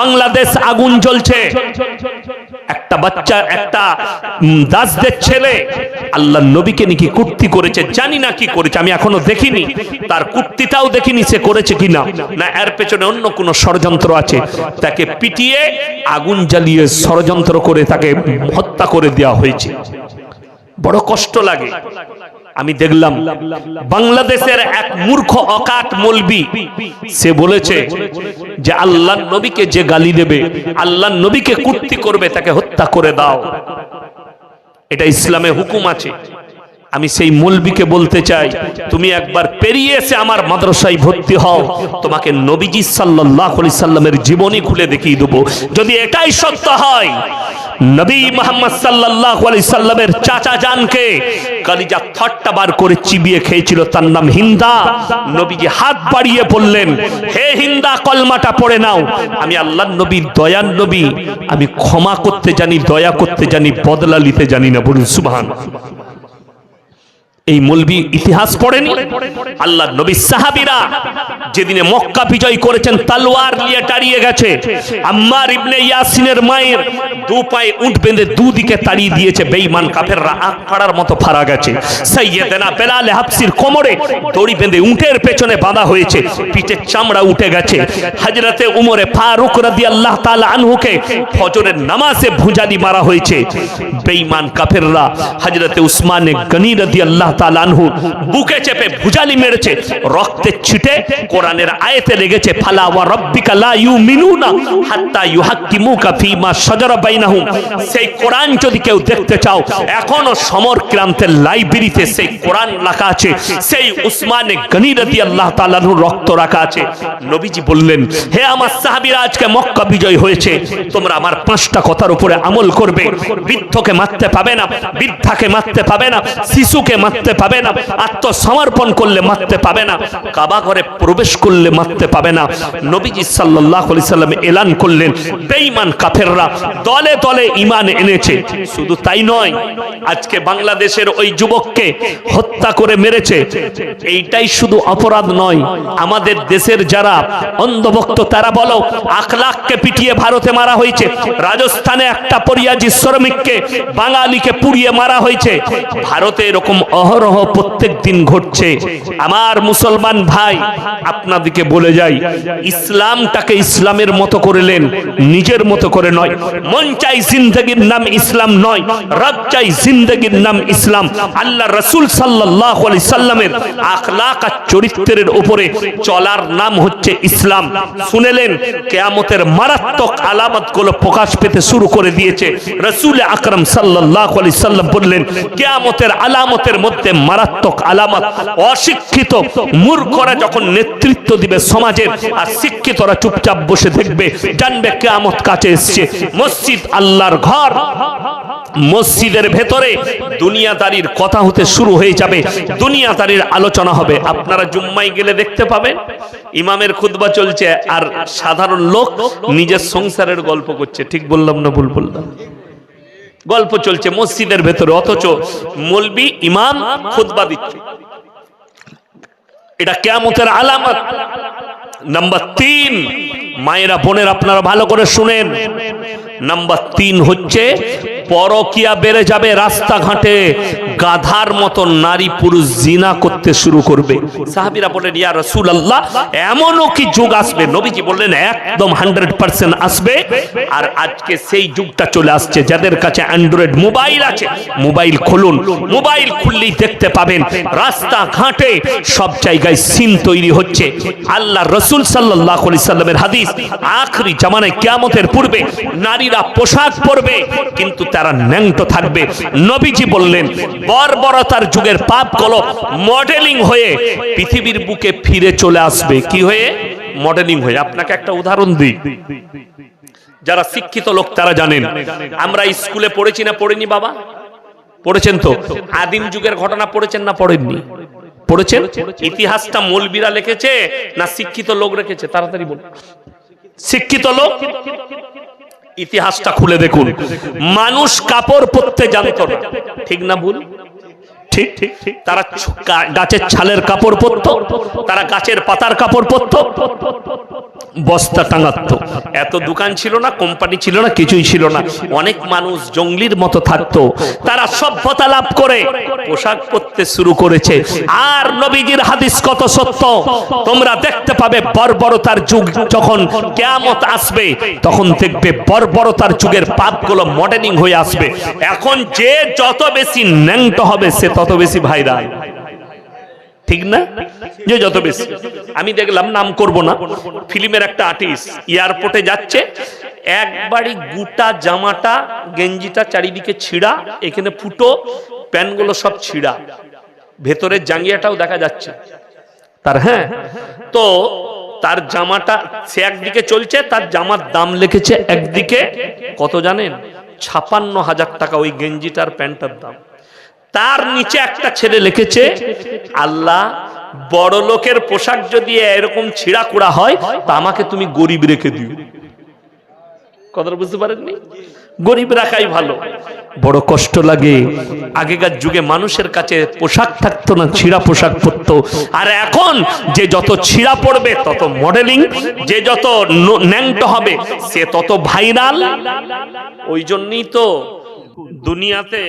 বাংলাদেশ আগুন জ্বলছে। একটা বাচ্চা, একটা দাসদের ছেলে আল্লাহ নবীকে নাকি কুর্তি করেছে, জানি না কি করেছে, আমি এখনও দেখিনি। তার কুর্তিটাও দেখিনি সে করেছে কিনা। না, এর পেছনে অন্য কোনো ষড়যন্ত্র আছে। তাকে পিটিয়ে আগুন জ্বালিয়ে ষড়যন্ত্র করে তাকে হত্যা করে দেওয়া হয়েছে। বড় কষ্ট লাগে। আমি দেখলাম বাংলাদেশের এক মূর্খ অকাট মলবি, সে বলেছে যে আল্লাহ নবীকে যে গালি দেবে আল্লাহ নবীকে কুর্তি করবে, তাকে হত্যা করে দাও। এটা ইসলামে হুকুম আছে। আমি সেই মলবিকে বলতে চাই, তুমি একবার পেরিয়ে এসে আমার মাদ্রাসায় ভর্তি হও। তোমাকে নবীজি সাল্লাহ আলি সাল্লামের জীবনী খুলে দেখিয়ে দেবো। যদি এটাই সত্য হয়, নবী মোহাম্মদ সাল্লাহ আলি সাল্লামের চাচা জানকে কালিজা থট্টা বার করে চিবিয়ে খেয়েছিল, তার নাম হিন্দা। নবীজি হাত বাড়িয়ে বললেন, হে হিন্দা, কলমাটা পড়ে নাও। আমি আল্লাহ নবীর দয়ার নবী। আমি ক্ষমা করতে জানি, দয়া করতে জানি, বদলা নিতে জানি না বলুন সুবহান এই মলবি ইতিহাস পড়েনি? আল্লাহ নবী সাহাবিরা যেদিনে মক্কা বিজয় করেছেন, তালোয়ার নিয়ে দাঁড়িয়ে গেছে। আম্মার ইবনে ইয়াসিনের মায়ের দু পায়ে উঠ বেঁধে দুদিকে তাড়িয়ে দিয়েছে। বেঈমান কাফেররা আখ ফাড়ার মতো ফাড়া গেছে। সাইয়েদেনা বেলাল হাফসির কোমরে দড়ি বেঁধে উটের পেছনে বাঁধা হয়েছে। পিঠের চামড়া উঠে গেছে। হযরতে উমরে ফারুক রাদিয়াল্লাহু তাআলা আনহুকে ফজরের নামাজে ভুজালি মারা হয়েছে। বেঈমান কাফেররা হযরতে উসমানে গনি রাদিয়াল্লাহু তাআলা আনহু বুকে চেপে ভুজালি মেরেছে রক্তের ছিটে কোরআনের আয়াতে লেগেছে, ফালা ওয়া রাব্বিকা লা ইউমিনুনা হাত্তা ইউহাক্কিমুকা ফীমা শাজারা বাইনাহুম। সেই কোরআন যদি কেউ দেখতে চাও, এখনও লাইব্রেরিতে সেই কোরআন আছে, সেই উসমানে গনি রক্ত রাখা আছে। নবীজি বললেন, হে আমার আজকে মক্কা বিজয় হয়েছে, তোমরা আমার পাঁচটা কথার উপরে আমল করবে। বৃদ্ধকে মারতে পাবে না, বৃদ্ধাকে মারতে পাবে না, শিশুকে মারতে পাবে না, আত্মসমর্পণ করলে মারতে পাবে না, কাবা ঘরে প্রবেশ করলে মারতে পাবে না। নবীজি সাল্লাল্লাহু আলাইহি সাল্লাম এলান করলেন, বেঈমান কাফেররা দলে দলে ঈমান এনেছে। শুধু তাই নয়, আজকে বাংলাদেশের ওই যুবককে হত্যা করে মেরেছে। এইটাই শুধু অপরাধ নয়, আমাদের দেশের যারা অন্ধভক্ত, তারা বলো আখলাককে পিটিয়ে ভারতে মারা হয়েছে, রাজস্থানে একটা পরিয়াজি শ্রমিককে, বাঙালিকে পুড়িয়ে মারা হয়েছে। ভারতে এরকম অহরহ প্রত্যেক দিন ঘটছে। আমার মুসলমান ভাই, আপনাদেরকে বলে যাই, ইসলামটাকে ইসলামের মতো করলেন, নিজের মতো করে নয়। মন চাই জিন্দগির নাম ইসলাম নয়, রব চাই জিন্দগির নাম ইসলাম। আল্লাহ রসুল সাল্লাহ সাল্লামের আখলাক আর চরিত্রের উপরে চলার নাম হচ্ছে ইসলাম। শুনেলেন, কেয়ামতের মারাত্মক আলামতগুলো প্রকাশ পেতে শুরু করে দিয়েছে। রসুল আকরম সাল্লাহ আলি সাল্লাম বললেন, কেয়ামতের আলামতের মধ্যে মারাত্মক আলামত, অশিক্ষিত মূর্খরা যখন নেতৃত্ব দিবে সমাজের আর শিক্ষিতরা চুপচাপ বসে দেখবে, জানবে কেয়ামত কাছে এসছে। মসজিদ আল্লাহর ঘর। মসজিদের ভেতরে দুনিয়াদারির কথা হতে শুরু হয়ে যাবে। দুনিয়াদারির আলোচনা হবে। আপনারা জুম্মাই গেলে দেখতে পাবেন, ইমামের খুতবা চলছে, আর সাধারণ লোক নিজের সংসারের গল্প করছে। ঠিক বললাম না ভুল বললাম? গল্প চলছে মসজিদের ভেতরে, অথচ মলবি ইমাম খুতবা দিচ্ছে। এটা কেমতের আলামত। নাম্বার তিন, মায়েরা, বোনের আপনারা ভালো করে শুনেন। নাম্বার তিন হচ্ছে, পরকিয়া বেড়ে যাবে রাস্তাঘাটে, গাধার মতো নারী পুরুষ জিনা করতে শুরু করবে। সাহাবিরা বলেন ইয়া রসুল এমনও কি যুগ আসবে? নবীজি বললেন, একদম হান্ড্রেড পার্সেন্ট আসবে। আর আজকে সেই যুগটা চলে আসছে, যাদের কাছে অ্যান্ড্রয়েড মোবাইল আছে, মোবাইল খুলুন। মোবাইল খুললেই দেখতে পাবেন রাস্তা ঘাটে সব জায়গায় সিন তৈরি হচ্ছে। আল্লাহ রসুল সাল্লাহ সাল্লামের হাদিস, আখরি জামানায় কিয়ামতের পূর্বে নারীরা পোশাক পরবে, কিন্তু তারা ন্যাংটো থাকবে। নবীজি বললেন, বর্বরতার যুগের পাপগুলো মডেলিং হয়ে পৃথিবীর বুকে ফিরে চলে আসবে। কি হয়ে? মডেলিং হয়ে। আপনাকে একটা উদাহরণ দিই। যারা শিক্ষিত লোক, তারা জানেন, আমরা স্কুলে পড়েছি না পড়িনি বাবা? পড়েছেন তো? আদিম যুগের ঘটনা পড়েছেন না পড়েননি? পড়েছেন? ইতিহাসটা মৌলবীরা লিখেছে না শিক্ষিত লোক রেখেছে? তাড়াতাড়ি বলুন। শিক্ষিত লোক? ইতিহাসটা খুলে দেখুন। মানুষ কাপড় পরতে জানতো না। ঠিক না ভুল? তারা গাছের ছালের কাপড় পরতো, তারা গাছের পাতার কাপড় পরতো। বস্তা টাঙাতো। এত দোকান ছিল না, কোম্পানি ছিল না, কিছুই ছিল না। অনেক মানুষ জঙ্গলির মতো থাকতো। তারা সভ্যতা লাভ করে, পোশাক পরতে শুরু করেছে। আর নবীজির হাদিস কত সত্য? তোমরা দেখতে পাবে বর্বরতার যুগ যখন কেয়ামত আসবে, তখন দেখবে বর্বরতার যুগের পাপগুলো মডেলিং হয়ে আসবে। এখন যে যত বেশি ন্যাংট হবে, সে তত বেশি ভাইরাল ঠিক না? যে যত বেশি। আমি দেখলাম নাম করব না। ফিল্মের একটা আর্টিস্ট এয়ারপোর্টে যাচ্ছে। একবারই গোটা জামাটা, গেঞ্জিটা চারিদিকে ছিঁড়া, এখানে ফুটো, প্যান্টগুলো সব ছিঁড়া। ভেতরের জাঙ্গিয়াটাও দেখা যাচ্ছে। তার হ্যাঁ তো তার জামাটা সে একদিকে চলছে, তার জামার দাম লিখেছে একদিকে কত জানেন? ছাপান্ন হাজার টাকা ওই গেঞ্জিটার প্যান্টটার দাম। তার নিচে একটা ছেলে লিখেছে, আল্লাহ, বড় লোকের পোশাক যদি এরকম ছিঁড়া কুড়া হয়, তা আমাকে তুমি গরিব রেখে দিও। কথাটা বুঝতে পারেননি? গরিব রাখাই ভালো। বড় কষ্ট লাগে। আগেকার যুগে মানুষের কাছে পোশাক থাকতো না, ছিঁড়া পোশাক পরতো। আর এখন যে যত ছিঁড়া পড়বে, তত মডেলিং, যে যত ন্যাংটো হবে, সে তত ভাইরাল। ওই জন্যই তো দুনিয়াতে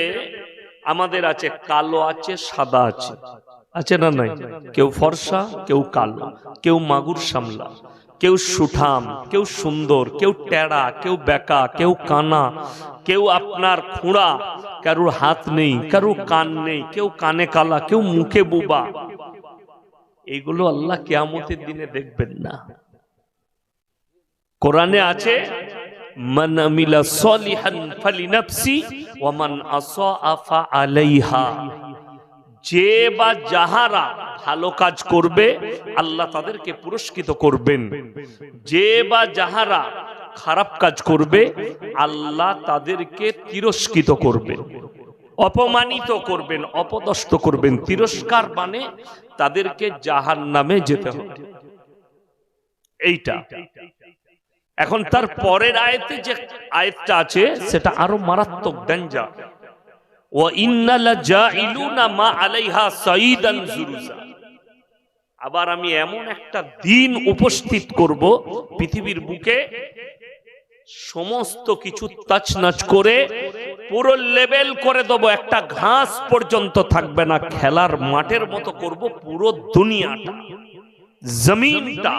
আমাদের আছে কালো, আছে সাদা, আছে। আছে না নাই? কেউ ফর্সা, কেউ কালো, কেউ মাগুর সামলা, কেউ সুঠাম, কেউ সুন্দর, কেউ টেড়া, কেউ বেকা, কেউ কানা, কেউ আপনার খুঁড়া, কারুর হাত নেই, কারুর কান নেই, কেউ কানে কালা, কেউ মুখে বোবা। এইগুলো আল্লাহ কেয়ামতের দিনে দেখবেন না। কোরআনে আছে, মান আমিলা সলিহান ফালিনাফসি ওয়া মান আসা আলাইহা। যে বা যাহারা ভালো কাজ করবে, আল্লাহ তাদেরকে পুরস্কৃত করবেন। যে বা যাহারা খারাপ কাজ করবে, আল্লাহ তাদেরকে তিরস্কৃত করবেন। অপমানিত করবেন, অপদস্থ করবেন। তিরস্কার মানে তাদেরকে জাহান নামে যেতে হবে। এইটা। এখন তার পরের আয়তে যে আয়তটা আছে, সেটা আরও মারাত্মক ডেঞ্জার ও মা আলাইহা আবার আমি এমন একটা দিন উপস্থিত করব, পৃথিবীর বুকে সমস্ত কিছু তাচনাচ করে, পুরো লেভেল করে দেবো, একটা ঘাস পর্যন্ত থাকবে না, খেলার মাঠের মতো করব পুরো দুনিয়াটা। জমিনটা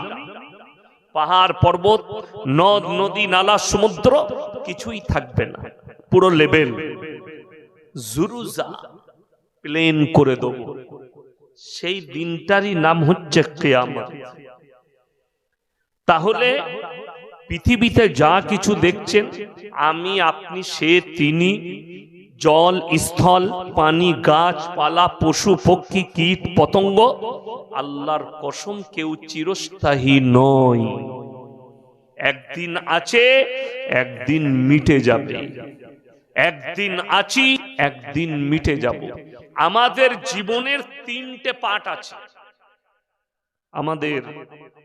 পাহাড়, পর্বত, নদ, নদী, নালা, সমুদ্র, কিছুই থাকবে না। পুরো লেবেল জুরুজা প্লেন করে দেব। সেই দিনটারই নাম হচ্ছে কেয়ামত। তাহলে পৃথিবীতে যা কিছু দেখছেন, আমি, আপনি, সে, তিনি জল, স্থল, পানি গাছপালা পশু, পক্ষী, কীট, পতঙ্গ, আল্লাহর কসম কেউ চিরস্থায়ী নয়। একদিন আছে, একদিন মিটে যাবে। একদিন আছি, একদিন মিটে যাব। আমাদের জীবনের তিনটে পার্ট আছে। আমাদের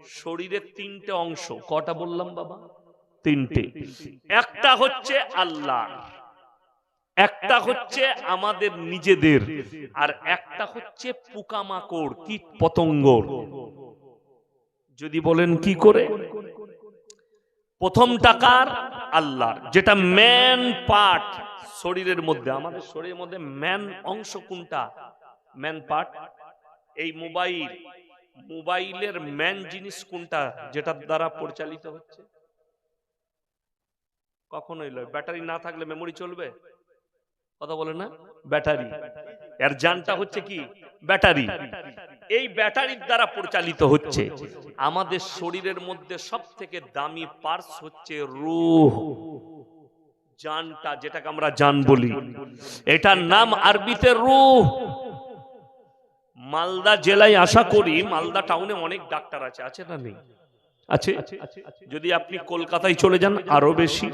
শরীরের তিনটে অংশ। কটা বললাম বাবা? তিনটে। একটা হচ্ছে আল্লাহ। একটা হচ্ছে আমাদের নিজেদের, আর একটা হচ্ছে পোকামাকড়, কীট পতঙ্গ যদি বলেন কি করে? প্রথম টাকার আল্লাহ। যেটা ম্যান পার্ট শরীরের মধ্যে, আমাদের শরীরের মধ্যে ম্যান অংশ কোনটা? ম্যান পার্ট এই মোবাইল মোবাইলের ম্যান জিনিস কোনটা, যেটার দ্বারা পরিচালিত হচ্ছে? কখনোই নয়। ব্যাটারি না থাকলে মেমোরি চলবে? কথা বলে না? ব্যাটারি। এর যানটা হচ্ছে কি? ব্যাটারি। এই ব্যাটারির দ্বারা পরিচালিত হচ্ছে। আমাদের শরীরের মধ্যে সব থেকে দামি পার্স হচ্ছে রুহ। জানটা যেটাকে আমরা জান বলি। এটার নাম আরবিতে রুহ। মালদা জেলায় আশা করি মালদা টাউনে অনেক ডাক্তার আছে। আছে না নেই? আছে। যদি আপনি কলকাতায় চলে যান আরও বেশি।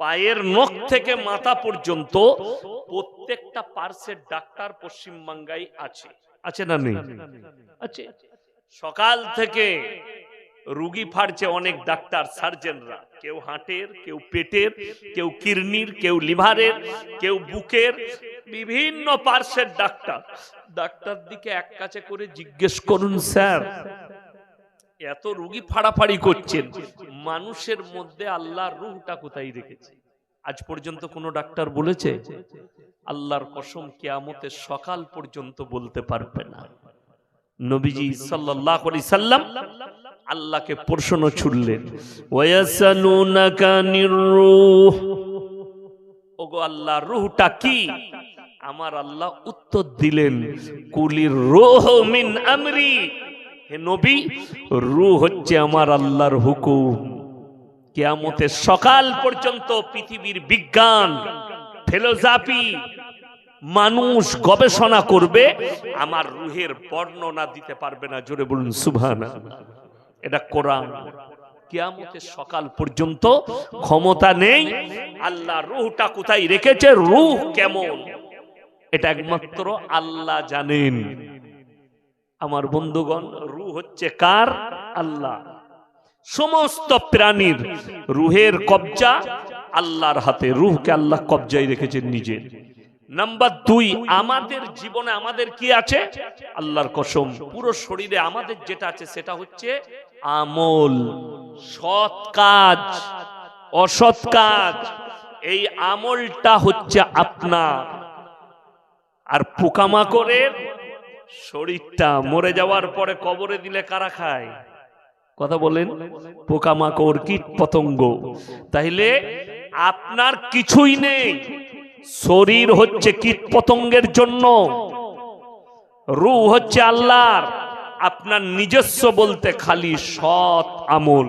পায়ের নখ থেকে মাথা পর্যন্ত প্রত্যেকটা পার্সের ডাক্তার পশ্চিমবাঙ্গাই আছে। আছে না নেই? আছে সকাল থেকে রুগী ফাড়ছে অনেক ডাক্তার সার্জনরা। কেউ হার্টের কেউ পেটের কেউ কিডনির কেউ লিভারের কেউ বুকের বিভিন্ন পার্শ্বের ডাক্তার। ডাক্তার দিকে এক কাছে করে জিজ্ঞেস করুন স্যার। এত রুগী ফাড়াফাড়ি করছেন। মানুষের মধ্যে আল্লাহর রুহটা কোথায় রেখেছে? আজ পর্যন্ত কোনো ডাক্তার বলেছে আল্লাহর কসম কেয়ামতের সকাল পর্যন্ত বলতে পারবে না। নবীজি সাল্লাল্লাহু আলাইহি সাল্লাম আল্লাহকে প্রশ্ন ছুড়লেন ওয়াসালুনাকা নিরূহ ওগো আল্লাহ রুহটা কি? আমার আল্লাহ উত্তর দিলেন কুলির রোহ মিন আমরি। হে নবী, রূহ হচ্ছে আমার আল্লাহর হুকুম। কেয়ামতের সকাল পর্যন্ত পৃথিবীর বিজ্ঞান, ফিলোসফি, মানুষ গবেষণা করবে, আমার রুহের বর্ণনা দিতে পারবে না, জোরে বলুন সুবহানা এটা কোরআন। কিয়ামতের সকাল পর্যন্ত ক্ষমতা নেই, আল্লাহ রুহটা কোথায় রেখেছে, রুহ কেমন? এটা একমাত্র আল্লাহ জানেন। আমার বন্ধুগণ রু হচ্ছে কার? আল্লাহ। সমস্ত প্রাণীর রুহের কবজা আল্লাহর হাতে। রুহকে আল্লাহ কবজায় রেখেছেন নিজের নাম্বার দুই, আমাদের জীবনে আমাদের কি আছে? আল্লাহর কসম, পুরো শরীরে আমাদের যেটা আছে সেটা হচ্ছে আমল, সৎ কাজ, অসৎ কাজ। এই আমলটা হচ্ছে আপনার। আর পোকামাকড়ের শরীরটা মরে যাওয়ার পরে কবরে দিলে কারা খায়? কথা বলেন, পোকামাকড় কীট পতঙ্গ তাইলে আপনার কিছুই নেই। শরীর হচ্ছে কীট পতঙ্গের জন্য। রু হচ্ছে আল্লাহর। আপনার নিজস্ব বলতে খালি সৎ আমল।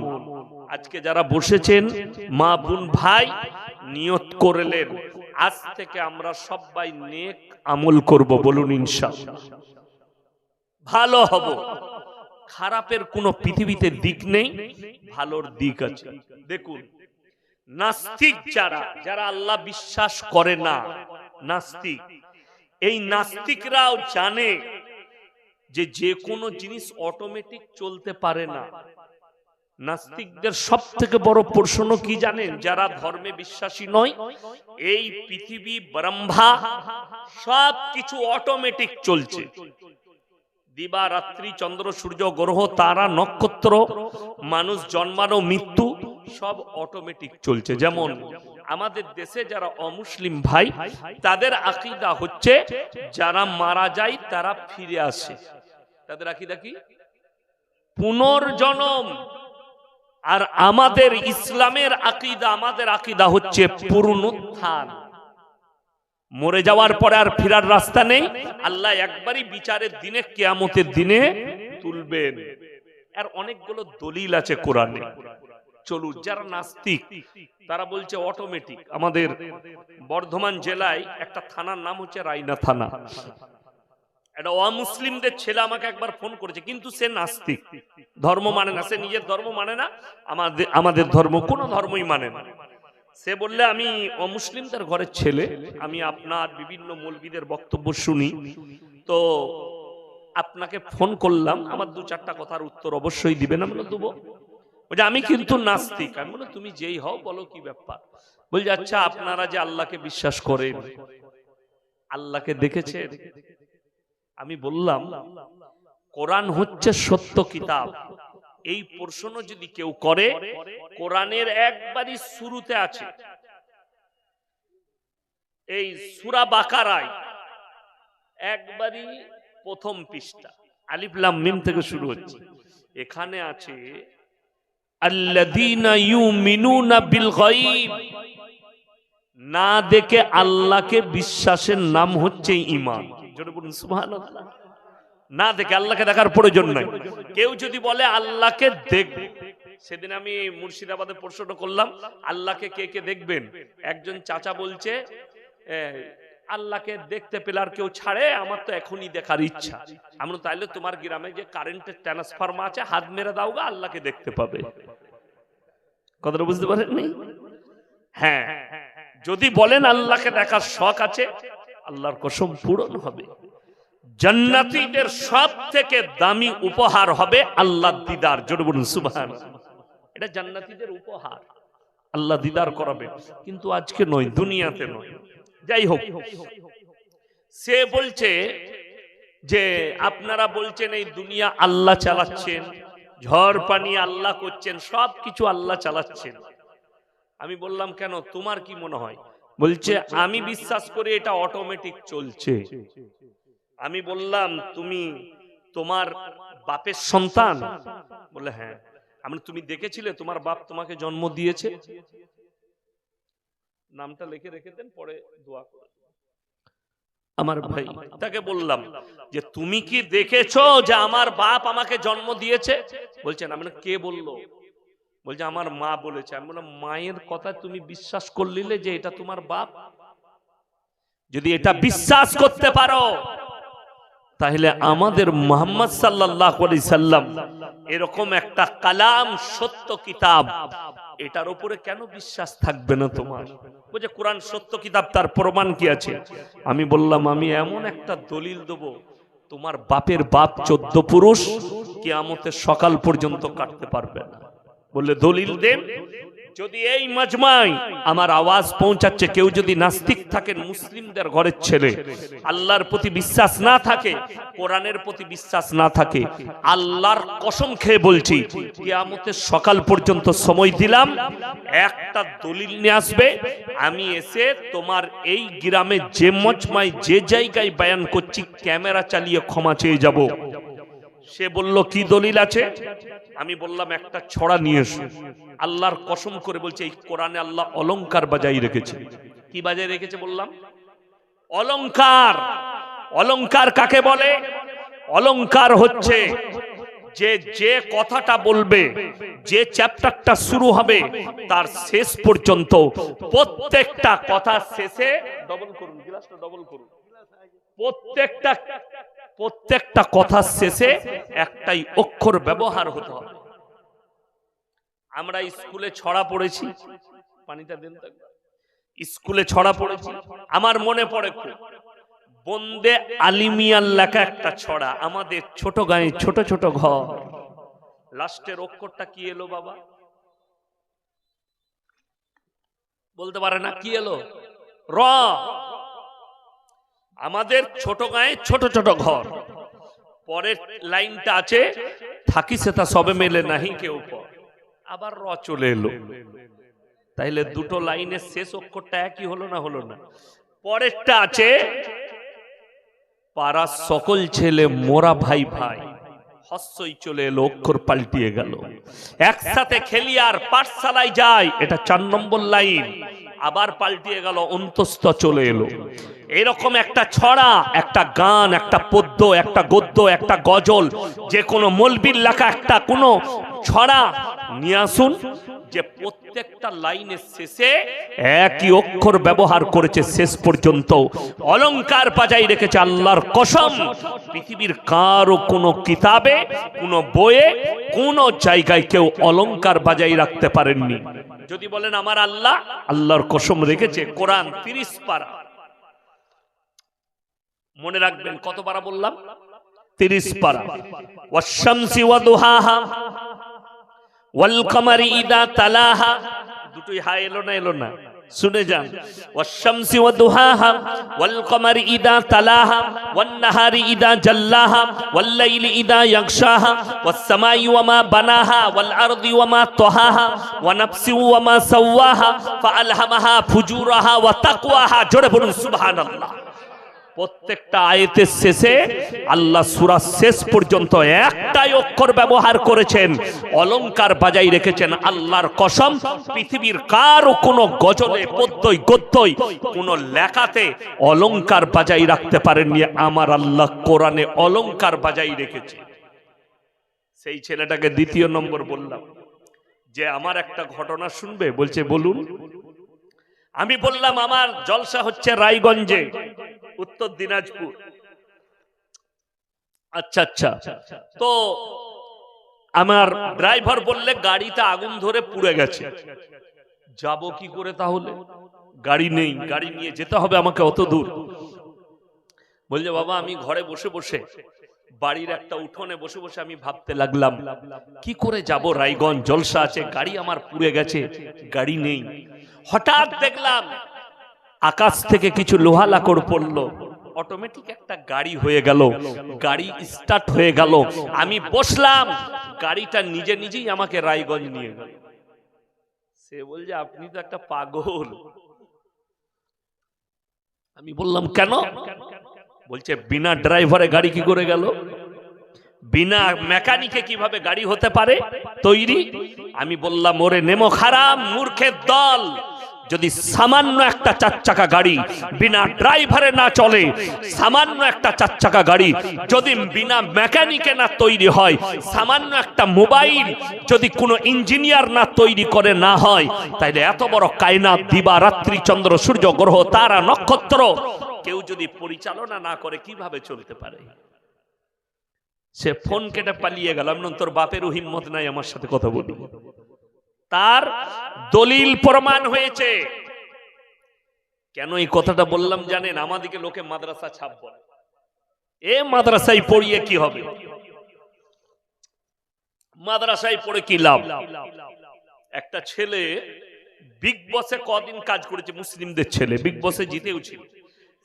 আজকে যারা বসেছেন, মা বোন, ভাই, নিয়ত করলেন। আজ থেকে আমরা সবাই নেক আমল করব বলুন ইনশাআল্লাহ। ভালো হব। খারাপের কোনো পৃথিবীতে দিক নেই, ভালোর দিক আছে। দেখুন, নাস্তিক যারা যারা আল্লাহ বিশ্বাস করে না, নাস্তিক। এই নাস্তিকরাও জানে যে যে কোনো জিনিস অটোমেটিক চলতে পারে না। নাস্তিকদের সব থেকে বড় প্রশ্ন কি জানেন? যারা ধর্মে বিশ্বাসী নয়, এই পৃথিবী ব্রহ্মা সব কিছু অটোমেটিক চলছে। দিবা রাত্রি, চন্দ্র, সূর্য, গ্রহ, তারা, নক্ষত্র, মানুষ, জন্মানো, মৃত্যু, সব অটোমেটিক চলছে। যেমন আমাদের দেশে যারা অমুসলিম ভাই, তাদের আকিদা হচ্ছে যারা মারা যায়, তারা ফিরে আসে। তাদের আকিদা কি? পুনর্জনম। আর আমাদের ইসলামের আকিদা, আমাদের আকিদা হচ্ছে পুনরুত্থান। মরে যাওয়ার পরে আর ফেরার রাস্তা নেই। আল্লাহ একবারই বিচারের দিনে, কেয়ামতের দিনে তুলবেন। আর অনেকগুলো দলিল আছে কোরআনে। চলুন, যারা নাস্তিক, তারা বলছে অটোমেটিক আমাদের বর্ধমান জেলায় একটা থানার নাম হচ্ছে রাইনা থানা। একটা অমুসলিমদের ছেলে আমাকে একবার ফোন করেছে, কিন্তু সে নাস্তিক। ধর্ম মানে না, সে নিজের ধর্ম মানে না। আমাদের আমাদের ধর্ম কোনো ধর্মই মানে না। সে বললে, আমি অমুসলিমদের ঘরের ছেলে। আমি আপনার বিভিন্ন মৌলবীদের বক্তব্য শুনি। তো আপনাকে ফোন করলাম। আমার দু চারটা কথার উত্তর অবশ্যই দিবেন। আমি বলে দেবো। বলছে, আমি কিন্তু নাস্তিক। আমি বলে তুমি যেই হও, বলো কি ব্যাপার? বলছে আচ্ছা আপনারা যে আল্লাহকে বিশ্বাস করেন, আল্লাহকে দেখেছেন? আমি বললাম, কোরআন হচ্ছে সত্য কিতাব। এই প্রশ্ন যদি কেউ করে, কোরআনের একবারই শুরুতে আছে। এই সুরা বাকারায় একবারই প্রথম পৃষ্ঠা আলিফলাম মিম থেকে শুরু হচ্ছে। এখানে আছে ইউমিনুনা বিল না দেখে আল্লাহকে বিশ্বাসের নাম হচ্ছে সুবহানাল্লাহ। না দেখে আল্লাহকে দেখার প্রয়োজন নাই। কেউ যদি বলে আল্লাহকে দেখ সেদিন আমি মুর্শিদাবাদে প্রশ্ন করলাম, আল্লাহকে কে কে দেখবেন? একজন চাচা বলছে আল্লাহকে দেখতে পেলে আর কেউ ছাড়ে, আমার তো এখনই দেখার ইচ্ছা। আমরা তাইলে তোমার গ্রামে যে কারেন্টের ট্রান্সফার্মা আছে, হাত মেরে দাও গা, আল্লাহকে দেখতে পাবে। কথাটা বুঝতে পারেননি? হ্যাঁ যদি বলেন আল্লাহকে দেখার শখ আছে, আল্লাহর কসম পূরণ হবে। জান্নাতীদের সব থেকে দামি উপহার হবে আল্লাহ দিদার। জোরে বলুন, সুবহান। এটা জান্নাতীদের উপহার। আল্লাহ দিদার করাবে। কিন্তু আজকে নয়, দুনিয়াতে নয়। যাই হোক, সে বলছে যে, আপনারা বলছেন এই দুনিয়া আল্লাহ চালাচ্ছেন, ঝড় পানি আল্লাহ করছেন সব কিছু আল্লাহ চালাচ্ছেন। আমি বললাম, কেন? তোমার কি মনে হয়? বলছে, আমি বিশ্বাস করি এটা অটোমেটিক চলছে। আমি বললাম, তুমি তোমার বাপের সন্তান? বলে হ্যাঁ। আমি তুমি দেখেছিলে তোমার বাপ তোমাকে জন্ম দিয়েছে? নামটা লিখে রেখে দেন, পরে দোয়া করে আমার ভাই, তাকে বললাম যে, তুমি কি দেখেছ যে আমার বাপ আমাকে জন্ম দিয়েছে? বলছেন, আমি কে বলল? বলছে, আমার মা বলেছে। আমি বললাম, মায়ের কথা তুমি বিশ্বাস করলিলে যে এটা তোমার বাপ? যদি এটা বিশ্বাস করতে পারো তাহলে আমাদের মোহাম্মদ সাল্লাহ সাল্লাম এরকম একটা কালাম সত্য কিতাব এটার উপরে কেন বিশ্বাস থাকবে না তোমার? বলছে কোরআন সত্য কিতাব তার প্রমাণ কি আছে? আমি বললাম আমি এমন একটা দলিল দেব তোমার বাপের বাপ চোদ্দ পুরুষ কিয়ামতের সকাল পর্যন্ত কাটতে পারবে না। বললে দলিল দেন? যদি এই মাজমাই আমার আওয়াজ পৌঁছাচ্ছে, কেউ যদি নাস্তিক থাকেন, মুসলিমদের ঘরের ছেলে, আল্লাহর প্রতি বিশ্বাস না থাকে, কোরআনের প্রতি বিশ্বাস না থাকে, আল্লাহর কসম খেয়ে বলছি, কিয়ামতের সকাল পর্যন্ত সময় দিলাম, একটা দলিল নিয়ে আসবে, আমি এসে তোমার এই গ্রামে যে মজমাই যে জায়গায় বয়ান করছি, ক্যামেরা চালিয়ে ক্ষমা চেয়ে যাব। সে বলল, কি দলিল আছে? আমি বললাম, একটা ছড়া নিয়ে এসো। আল্লাহর কসম করে বলছে, এই কোরআনে আল্লাহ অলংকার বাজাই রেখেছে। কি বাজাই রেখেছে বললাম? অলংকার। অলংকার কাকে বলে? অলংকার হচ্ছে যে যে কথাটা বলবে, যে চ্যাপ্টারটা শুরু হবে, তার শেষ পর্যন্ত প্রত্যেকটা কথা শেষে ডবল করুন গ্লাসটা ডবল করুন। প্রত্যেকটা প্রত্যেকটা কথার শেষে একটাই অক্ষর ব্যবহার হতে হবে। আমরা স্কুলে ছড়া পড়েছি। পানিটা দেন। স্কুলে ছড়া পড়েছি। আমার মনে পড়ে বন্দে আলিমিয়ার লেখা একটা ছড়া, আমাদের ছোট গায়ে ছোট ছোট ঘর। লাস্টের অক্ষরটা কি এলো বাবা? বলতে পারে না, কি এলো? র। আমাদের ছোট গায়ে ছোট ছোট ঘর। পরের লাইনটা আছে, থাকি সে তা সবে মেলে নাহি কেউ পর। আবার র চলে এলো। তাইলে দুটো লাইনের শেষ অক্ষরটা একই হলো না হলো না? পরেরটা আছে, পাড়ার সকল ছেলে মোরা ভাই ভাই। হস্যই চলে এলো, অক্ষর পাল্টিয়ে গেল। একসাথে খেলি আর পাঠশালায় যায়, এটা চার নম্বর লাইন। আবার পাল্টিয়ে গেল, অন্তস্থ চলে এলো। এরকম একটা ছড়া, একটা গান, একটা পদ্য, একটা গদ্য, একটা গজল, যে কোনো মলবির লেখা একটা কোনো ছড়া। নিয়ে আসুন, যে প্রত্যেকটা লাইনের শেষে একই অক্ষর ব্যবহার করেছে শেষ পর্যন্ত। অলংকার বাজাই রেখেছে আল্লাহর কসম। পৃথিবীর কারও কোনো কিতাবে, কোনো বইয়ে, কোনো জায়গায় কেউ অলংকার বাজাই রাখতে পারেননি। যদি বলেন, আমার আল্লাহ আল্লাহর কসম রেখেছে, কোরআন তিরিশ পারা। মনে রাখবেন কত পারা বললাম? তিরিশ পারা ওয়াশামসি ওয়া দুহাহা ওয়াল কামারি ইদা তালাহা। দুটোই হা এলো না এলো না। শুনে যান। ওয়াশামসি ওয়া দুহাহা ওয়াল কামারি ইদা তালাহা ওয়ান নাহারি ইদা জাল্লাহা ওয়াল লাইলি ইদা ইয়াগশাহা ওয়াস সামাই ওয়া মা বানাহা ওয়াল আরদি ওয়া মা তাহাহা ওয়া নাফসি ওয়া মা সাওয়াহা ফাআলহামাহা ফুজুরাহা ওয়া তাকওয়াহা। জোরে বলুন সুবহানাল্লাহ। প্রত্যেকটা আয়তের শেষে আল্লাহ সূরা শেষ পর্যন্ত একটাই অক্ষর ব্যবহার করেছেন, অলংকার বাজাই রেখেছেন, আল্লাহর কসম, পৃথিবীর কারও কোনো গজলে, পদ্যই, গদ্যই, কোনো লেখাতে অলংকার বাজাই রাখতে পারেননি। আমার আল্লাহ কোরআনে অলংকার বাজাই রেখেছে। সেই ছেলেটাকে দ্বিতীয় নম্বর বললাম, যে আমার একটা ঘটনা শুনবে, বলছে, বলুন। আমি বললাম, আমার জলসা হচ্ছে রায়গঞ্জে। উত্তর দিনাজপুর। আচ্ছা আচ্ছা। তো আমার ড্রাইভার বললে গাড়িটা আগুন ধরে পুড়ে গেছে। যাব কি করে তাহলে? গাড়ি নেই, গাড়ি নিয়ে যেতে হবে আমাকে অত দূর। বলছে, বাবা, আমি ঘরে বসে বসে, বাড়ির একটা উঠোনে বসে বসে আমি ভাবতে লাগলাম, কি করে যাব রায়গঞ্জ? জলসা আছে, গাড়ি আমার পুড়ে গেছে, গাড়ি নেই। হঠাৎ দেখলাম আকাশ থেকে কিছু লোহা লাকড় পড়ল। অটোমেটিক একটা গাড়ি হয়ে গেল। গাড়ি স্টার্ট হয়ে গেল। আমি বসলাম। গাড়িটা নিজে নিজেই আমাকে রায়গঞ্জ নিয়ে গেল। সে বলছে, আপনি তো একটা পাগল। আমি বললাম, কেন? বলছে, বিনা ড্রাইভারে গাড়ি কি করে গেল? বিনা মেকানিকে কীভাবে গাড়ি হতে পারে? তৈরি? আমি বললাম, ওরে নেমো খারাপ, মূর্খের দল। যদি সামান্য একটা চার চাকা গাড়ি বিনা ড্রাইভারে না চলে, সামান্য একটা চার চাকা গাড়ি যদি বিনা মেকানিকে না তৈরি হয়, সামান্য একটা মোবাইল যদি কোনো ইঞ্জিনিয়ার না তৈরি করে না হয়, তাইলে এত বড় কায়নাত, দিবা, রাত্রি, চন্দ্র, সূর্য, গ্রহ, তারা, নক্ষত্র কেউ যদি পরিচালনা না করে কীভাবে চলতে পারে? সে ফোন কেটে পালিয়ে গেলাম তোর বাপেরও হিম্মত নাই আমার সাথে কথা বলি তার দলিল প্রমাণ হয়েছে। কেন এই কথাটা বললাম জানেন? আমাদিকে লোকে মাদ্রাসা ছাপ বলে এ মাদ্রাসায় পড়িয়ে কি হবে? মাদ্রাসায় পড়ে কি লাভ? একটা ছেলে বিগ বসে কদিন কাজ করেছে, মুসলিমদের ছেলে, বিগ বসে জিতেও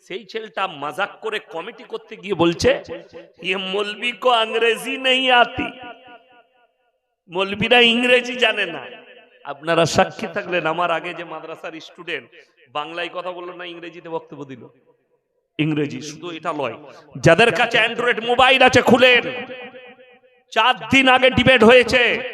সেই ছেলেটা মজাক করে কমিটি করতে গিয়ে বলছে ইয়ে মলবি কো আংরেজি নেই আতি। মলবিরা ইংরেজি জানে না। আপনারা সাক্ষী থাকলেন, আমার আগে যে মাদ্রাসার স্টুডেন্ট, বাংলায় কথা বলল না, ইংরেজিতে বক্তব্য দিল। ইংরেজি, শুধু এটা লয়। যাদের কাছে অ্যান্ড্রয়েড মোবাইল আছে, খুলেন। চার দিন আগে ডিবেট হয়েছে।